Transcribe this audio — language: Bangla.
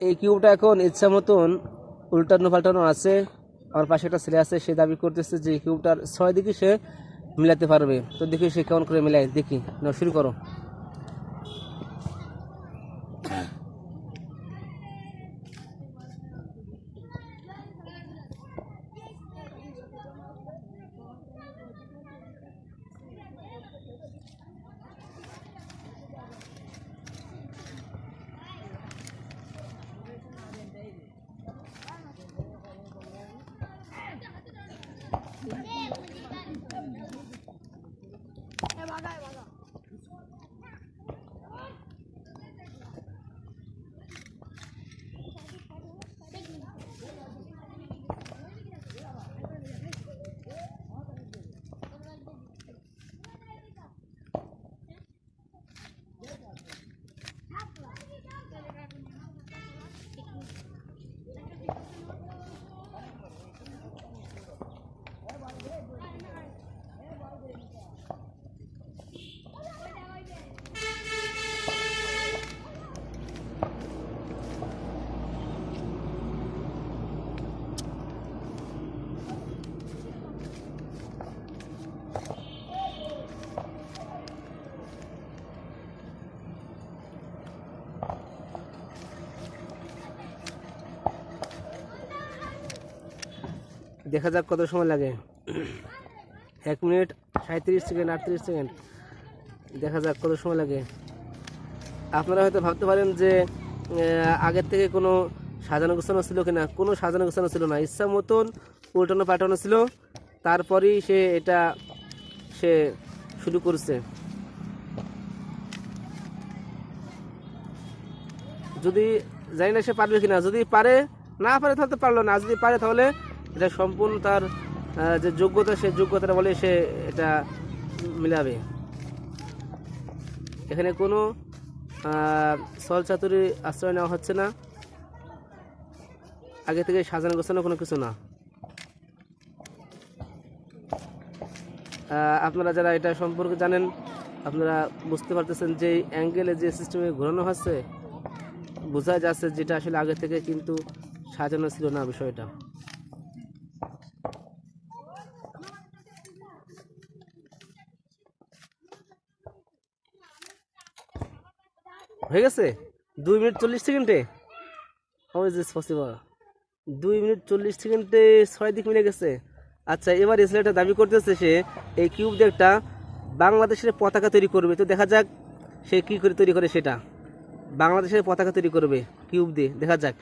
এই কিউবটা এখন ইচ্ছা মতন উল্টানো পাল্টানো আছে। আমার পাশে একটা ছেলে আছে, সে দাবি করতেছে যে কিউবটার ছয় দিকে সে মিলাতে পারবে। তো দেখি সে কেমন করে মিলায়। দেখি না শুরু করো। দেখা যাক কত সময় লাগে। এক মিনিট সাঁত্রিশ সেকেন্ড, আটত্রিশ সেকেন্ড। দেখা যাক কত সময় লাগে। আপনারা হয়তো ভাবতে পারেন যে আগের থেকে কোনো সাজানো গোছানো ছিল কিনা। কোনো সাজানো গোছানো ছিল না। ইচ্ছা মতন উল্টানো পাল্টানো ছিল। তারপরেই সে এটা সে শুরু করছে। যদি জানি না সে পারবে কিনা। যদি পারে, না পারে তাহলে তো পারল না। যদি পারে তাহলে এটা সম্পূর্ণ তার যে যোগ্যতা, সে যোগ্যতাটা বলে সে এটা মিলাবে। এখানে কোনো সল চাতুরি আশ্রয় নেওয়া হচ্ছে না। আগে থেকে সাজানো গোছানো কোনো কিছু না। আপনারা যারা এটা সম্পর্কে জানেন, আপনারা বুঝতে পারতেছেন যে অ্যাঙ্গেলে যে সিস্টেমে ঘোরানো হচ্ছে, বোঝা যাচ্ছে যেটা আসলে আগে থেকে কিন্তু সাজানো ছিল না বিষয়টা। হয়ে গেছে? দুই মিনিট চল্লিশ সেকেন্ডে? হাউ ইজ দিস পসিবল দুই মিনিট চল্লিশ সেকেন্ডে ছয় দিক মিলে গেছে। আচ্ছা এবার এসলেটা দাবি করতেছে সে, এই কিউব একটা বাংলাদেশের পতাকা তৈরি করবে। তো দেখা যাক সে কী করে তৈরি করে সেটা। বাংলাদেশের পতাকা তৈরি করবে কিউব দিয়ে। দেখা যাক।